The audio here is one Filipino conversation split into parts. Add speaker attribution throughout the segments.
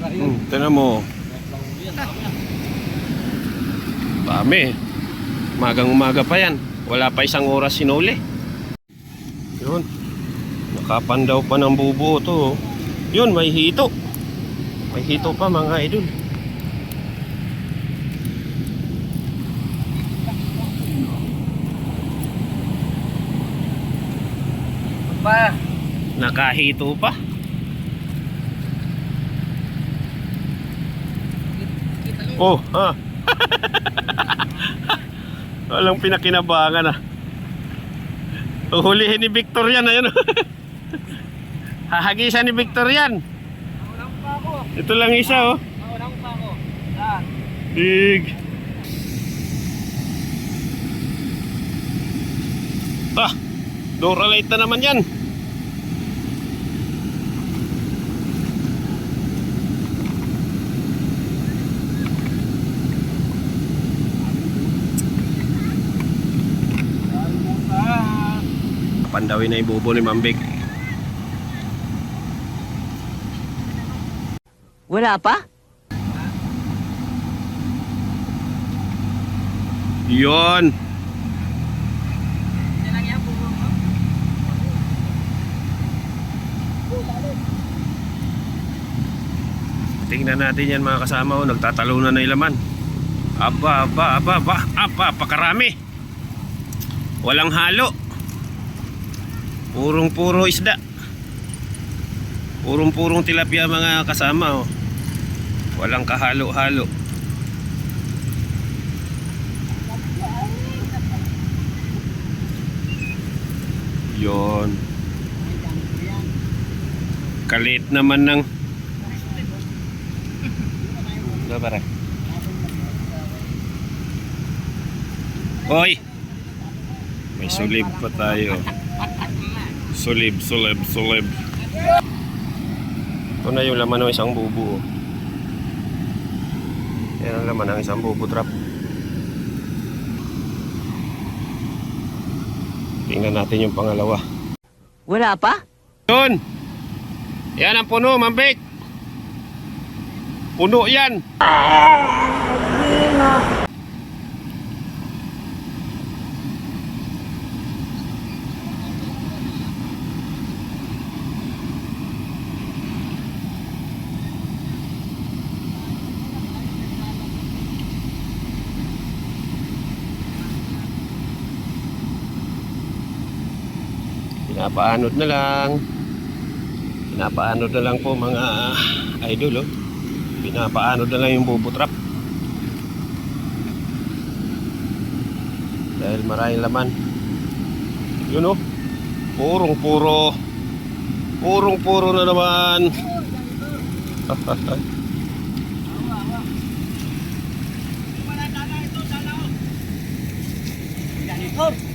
Speaker 1: Hmm, tinan mo. Dami. Magang umaga pa yan. Wala pa isang oras sinuli. Yun. Nakapandaw pa ng bubuo to. oh. Yun, may hito. May hito pa mga idol.
Speaker 2: Pa.
Speaker 1: Nakahito pa. Oh, ha. Walang pinakinabangan ah. Uhulihin ni Victor yan, ayun. Hahagisan ni Victor yan. Ito lang isa oh. Big. Ah, Dora light na naman yan. Pandawin na yung bubo ni Mambig.
Speaker 3: Wala pa?
Speaker 2: Mo.
Speaker 1: Tingnan natin yan mga kasama oh, nagtatalunan na ilaman. Aba, aba, aba, aba, aba, pakarami. Walang halo. Purong-puro isda. Purong-purong tilapia mga kasama oh. Walang kahalo-halo. Yon. Kalit naman ng Ano pare? Hoy! May sulib pa tayo. Sulib, sulib, sulib. Ito na yung laman ng isang bubo. oh. Yan ang laman ng isang bubo trap. Tingnan natin yung pangalawa.
Speaker 3: Wala pa?
Speaker 1: Yun! Yan ang puno, mambik! Puno yan! Pinapaanod na lang. Pinapaanod na lang po mga idol oh. Pinapaanod na lang yung bubo trap. Dahil maraming laman. Yun oh. Purong puro. Purong puro na naman.
Speaker 2: Janitor.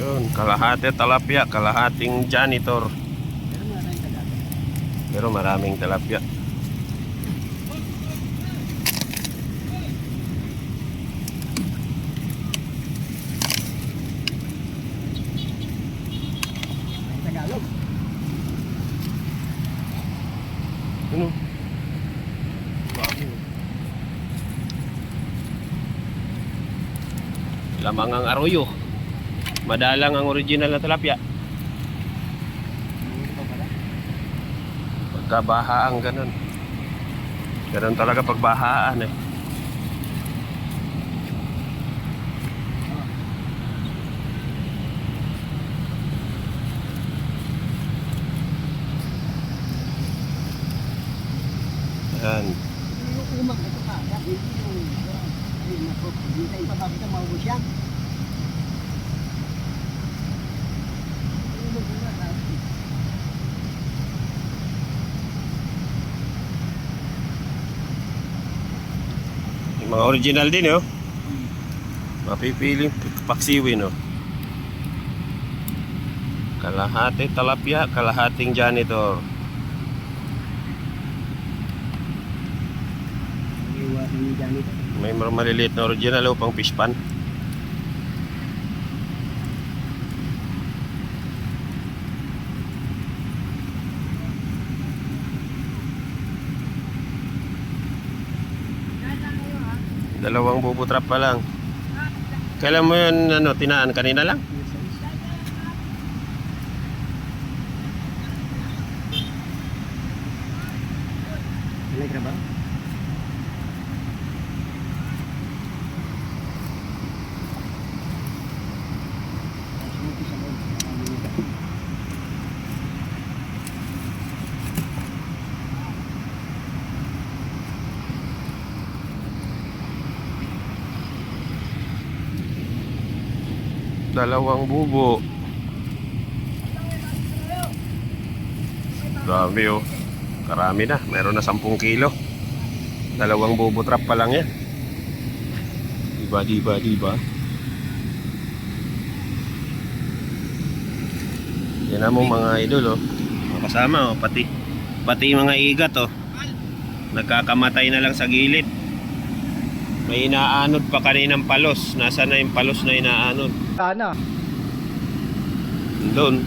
Speaker 1: Yun, kalahati talapia, kalahating janitor. Pero maraming talapia.
Speaker 2: Tagalog.
Speaker 1: Ano? Bago. Lamang ang arroyo. Madalang ang original na tilapia. Pagkabahaan ganun. Ganun talaga pagbahaan eh. Yan.
Speaker 2: Yung umang ito ka. Hindi. Ay, naku. Hindi pa bakit ang maubos yan. Umang ko na, sabi.
Speaker 1: Yung mga original din oh. Mapipiling paksiwin oh. Kalahati talapia, kalahating janitor. May maliliit na original oh, pang fish pan. Dalawang bubo trap pa lang. Kailan mo yun, ano, tinaan? Kanina lang?
Speaker 2: Ilay ka ba?
Speaker 1: Dalawang bubo. Dami oh. Karami na. Meron na 10 kilo. Dalawang bubo trap pa lang yan. Diba, diba, diba? Yan mo mga idol oh. Kasama oh. Pati, pati mga igat oh. Nagkakamatay na lang sa gilid. May inaanod pa kaninang palos. Nasa na yung palos na inaanod?
Speaker 2: Sana.
Speaker 1: Doon.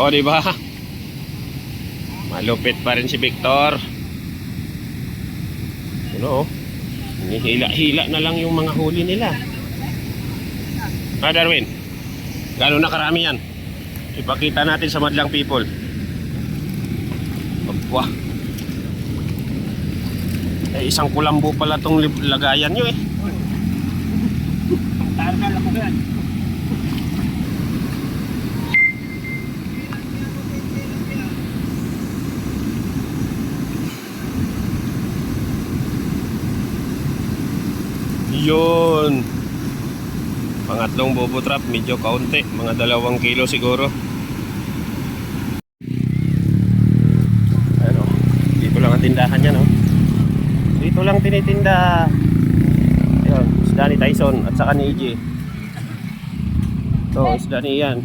Speaker 1: O, di ba? Malupit pa rin si Victor. Ano, oh. Hila-hila na lang yung mga huli nila. Ah, Darwin. Gano'n na karami yan? Ipakita natin sa madlang people. Abwa. Eh, isang kulambo pala tong lagayan nyo eh.
Speaker 2: Tara na lang ko yan.
Speaker 1: Yun. Pangatlong bobo trap, medyo kaunti. Mga dalawang kilo siguro. Ano, dito lang ang tindahan niya, no? Dito lang tinitinda. Ayun, isda ni Tyson at saka ni EJ. Ito, isda ni Ian.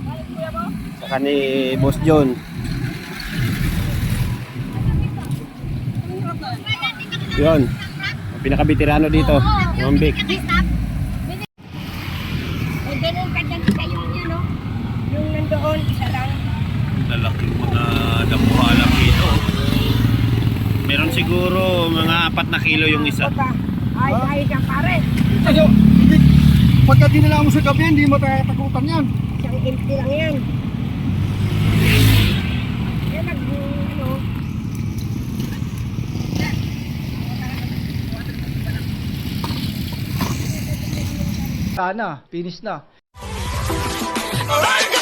Speaker 1: Saka ni Boss John. Yun. Pinakabitirano dito. Mambik.
Speaker 4: Eh, ganun ka dyan sa yung yun, no? Yung nandoon, isa lang.
Speaker 1: Lalaking mga damuhalang dito. Meron siguro mga apat na kilo yung isa.
Speaker 4: Ay, ay, ka pare.
Speaker 2: Kasi, hindi, pagka dinala mo sa gabi, hindi mo tatakutakan yan.
Speaker 4: Isang empty lang yan. Eh, nag, ano,
Speaker 2: Sana, finish na.
Speaker 1: Alright,